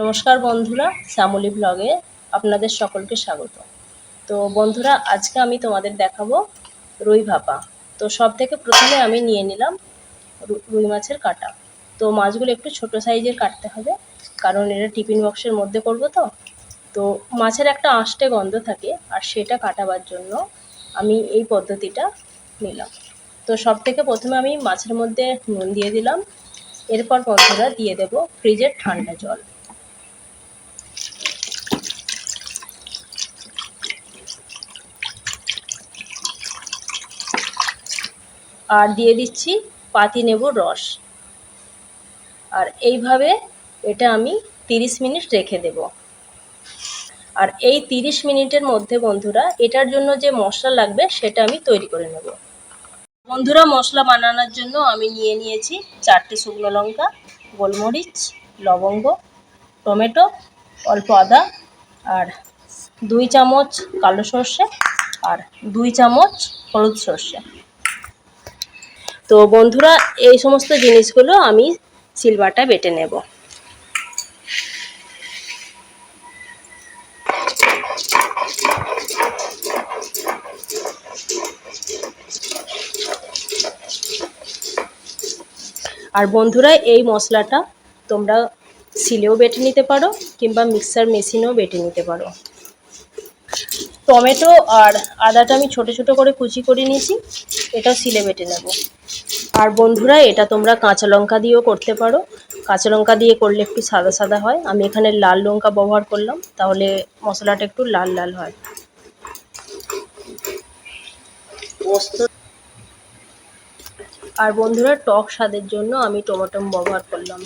নমস্কার বন্ধুরা, শ্যামলী ব্লগে আপনাদের সকলকে স্বাগত। তো বন্ধুরা, আজকে আমি তোমাদের দেখাবো রুই ভাপা। তো সব থেকে প্রথমে আমি নিয়ে নিলাম রুই মাছের কাটা। তো মাছগুলো একটু ছোট সাইজের কাটতে হবে, কারণ এটা টিফিন বক্সের মধ্যে করব তো। তো মাছের একটা আঁশটে গন্ধ থাকে, আর সেটা কাটাবার জন্য আমি এই পদ্ধতিটা নিলাম। তো সব থেকে প্রথমে আমি মাছের মধ্যে নুন দিয়ে দিলাম। এরপর বন্ধুরা দিয়ে দেব ফ্রিজের ঠান্ডা জল। আর দিয়ে দিচ্ছি পাতি লেবুর রস। আর এইভাবে এটা আমি তিরিশ মিনিট রেখে দেব। আর এই তিরিশ মিনিটের মধ্যে বন্ধুরা, এটার জন্য যে মশলা লাগবে সেটা আমি তৈরি করে নেব। বন্ধুরা, মশলা বানানোর জন্য আমি নিয়ে নিয়েছি চারটে শুকনো লঙ্কা, গোলমরিচ, লবঙ্গ, টমেটো, অল্প আদা আর দুই চামচ কালো সর্ষে আর দুই চামচ হলুদ সর্ষে। তো বন্ধুরা, এই সমস্ত জিনিসগুলো আমি সিলবাটা বেটে নেব। আর বন্ধুরা, এই মশলাটা তোমরা সিলেও বেটে নিতে পারো কিংবা মিক্সার মেশিনেও বেটে নিতে পারো। টমেটো আর আদাটা আমি ছোট ছোট করে কুচি করে নিয়েছি এটা সিলে বেটে নেব। আর বন্ধুরা, এটা তোমরা কাঁচা লঙ্কা দিয়েও করতে পারো। কাঁচা লঙ্কা দিয়ে করলে একটু সাদা সাদা হয়। আমি এখানে লাল লঙ্কা ব্যবহার করলাম, তাহলে মশলাটা একটু লাল লাল হয়। আর বন্ধুরা, টক স্বাদের জন্য আমি টমেটো ব্যবহার করলাম।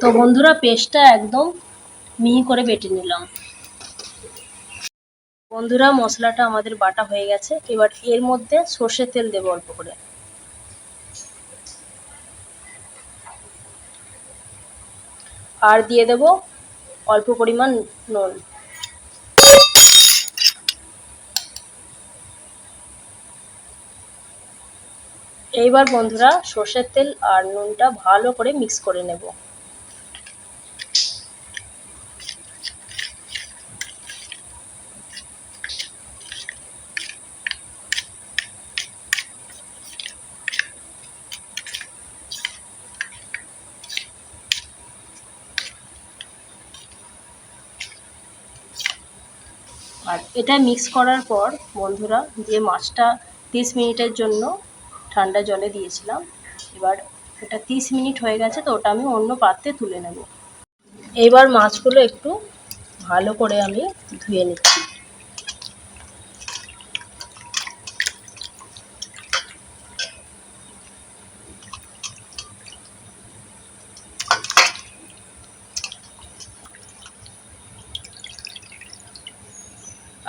তো বন্ধুরা, পেস্টটা একদম মিহি করে বেটে নিলাম। বন্ধুরা, মশলাটা আমাদের বাটা হয়ে গেছে। এবার এর মধ্যে সর্ষের তেল দেবো অল্প করে। আর দিয়ে দেব অল্প পরিমাণ নুন। এইবার বন্ধুরা, সর্ষের তেল আর নুনটা ভালো করে মিক্স করে নেব। আর এটা মিক্স করার পর বন্ধুরা যে মাছটা তিরিশ মিনিটের জন্য ঠান্ডা জলে দিয়েছিলাম, এবার এটা তিরিশ মিনিট হয়ে গেছে তো ওটা আমি অন্য পাত্রে তুলে নেব। এবার মাছগুলো একটু ভালো করে আমি ধুয়ে নিচ্ছি।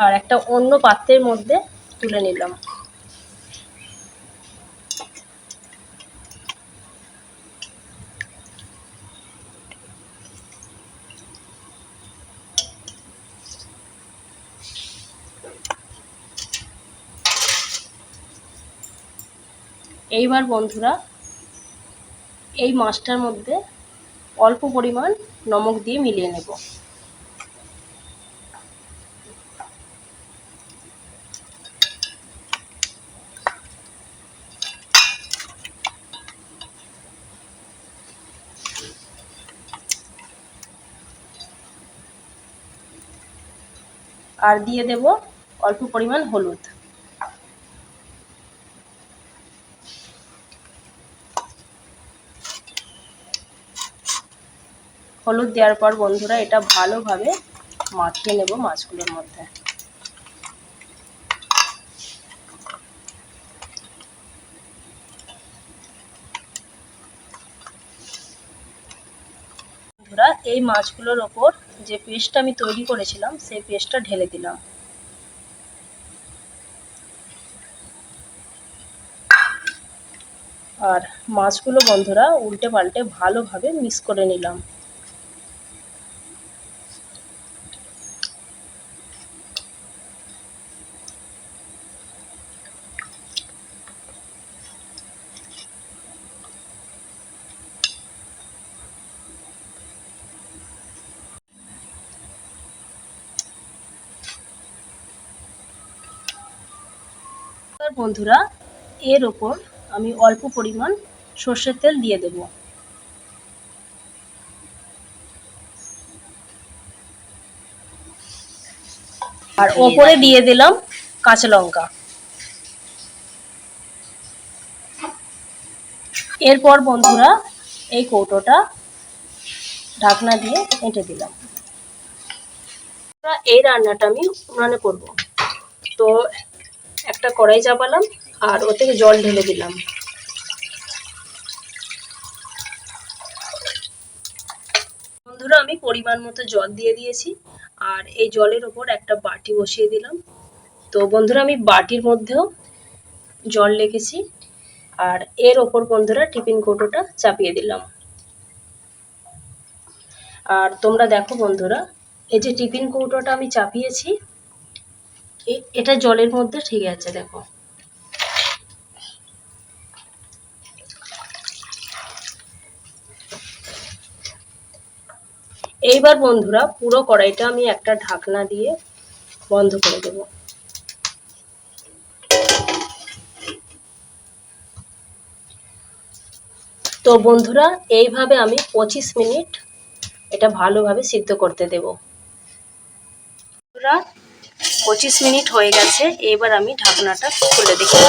আর একটা অন্য পাত্রের মধ্যে তুলে নিলাম। এইবার বন্ধুরা, এই মাছটার মধ্যে অল্প পরিমাণ নমক দিয়ে মিলিয়ে নেব। আর দিয়ে দেব অল্প পরিমাণ হলুদ। হলুদ দেওয়ার পর বন্ধুরা এটা ভালোভাবে মাখিয়ে নেব মাছগুলোর মধ্যে। আমরা এই মাছগুলোর ওপর যে পেস্টটা আমি তৈরি করেছিলাম, সেই পেস্টটা ঢেলে দিলাম। আর মাছগুলো বন্ধুরা উল্টে পাল্টে ভালোভাবে মিক্স করে নিলাম। বন্ধুরা। এর ওপর আমি অল্প পরিমাণ সর্ষের তেল দিয়ে দেব। আর ওপরে দিয়ে দিলাম কাঁচা লঙ্কা। এরপর বন্ধুরা এই কৌটোটা ঢাকনা দিয়ে এঁটে দিলাম। এই রান্নাটা আমি উনানে করব। তো একটা কড়াই চাপালাম আর ও থেকে জল ঢেলে দিলাম। বন্ধুরা, আমি পরিমাণ মতো জল দিয়ে দিয়েছি আর এই জলের ওপর একটা বাটি বসিয়ে দিলাম। তো বন্ধুরা, আমি বাটির মধ্যেও জল রেখেছি আর এর ওপর বন্ধুরা টিফিন কৌটোটা চাপিয়ে দিলাম। আর তোমরা দেখো বন্ধুরা, এই যে টিফিন কৌটোটা আমি চাপিয়েছি এটা জলের মধ্যে ঠিক আছে, দেখো। এইবার বন্ধুরা পুরো কড়াইটা আমি একটা ঢাকনা দিয়ে বন্ধ করে দেব। তো বন্ধুরা, এইভাবে আমি পঁচিশ মিনিট এটা ভালোভাবে সিদ্ধ করতে দেব। বন্ধুরা পঁচিশ মিনিট হয়ে গেছে, এবার আমি ঢাকনাটা খুলে দেখি।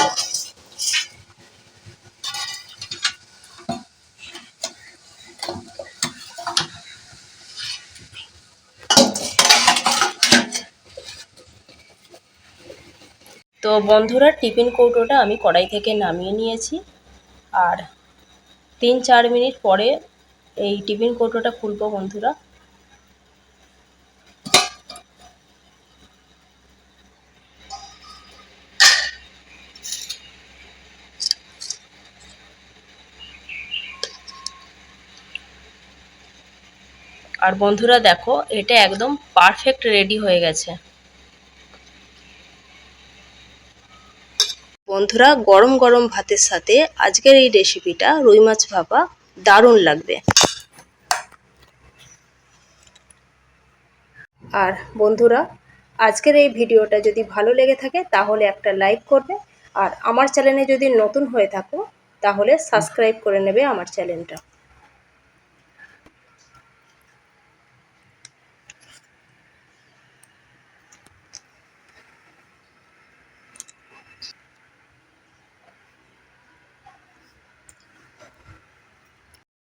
তো বন্ধুরা, টিফিন কৌটোটা আমি কড়াই থেকে নামিয়ে নিয়েছি। আর তিন চার মিনিট পরে এই টিফিন কৌটোটা খুলবো বন্ধুরা। আর বন্ধুরা দেখো, এটা একদম পারফেক্ট রেডি হয়ে গেছে। বন্ধুরা, গরম গরম ভাতের সাথে আজকের এই রেসিপিটা রুই মাছ ভাপা দারুণ লাগবে। আর বন্ধুরা, আজকের এই ভিডিওটা যদি ভালো লেগে থাকে, তাহলে একটা লাইক করবে। আর আমার চ্যানেলে যদি নতুন হয়ে থাকো, তাহলে সাবস্ক্রাইব করে নেবে আমার চ্যানেলটা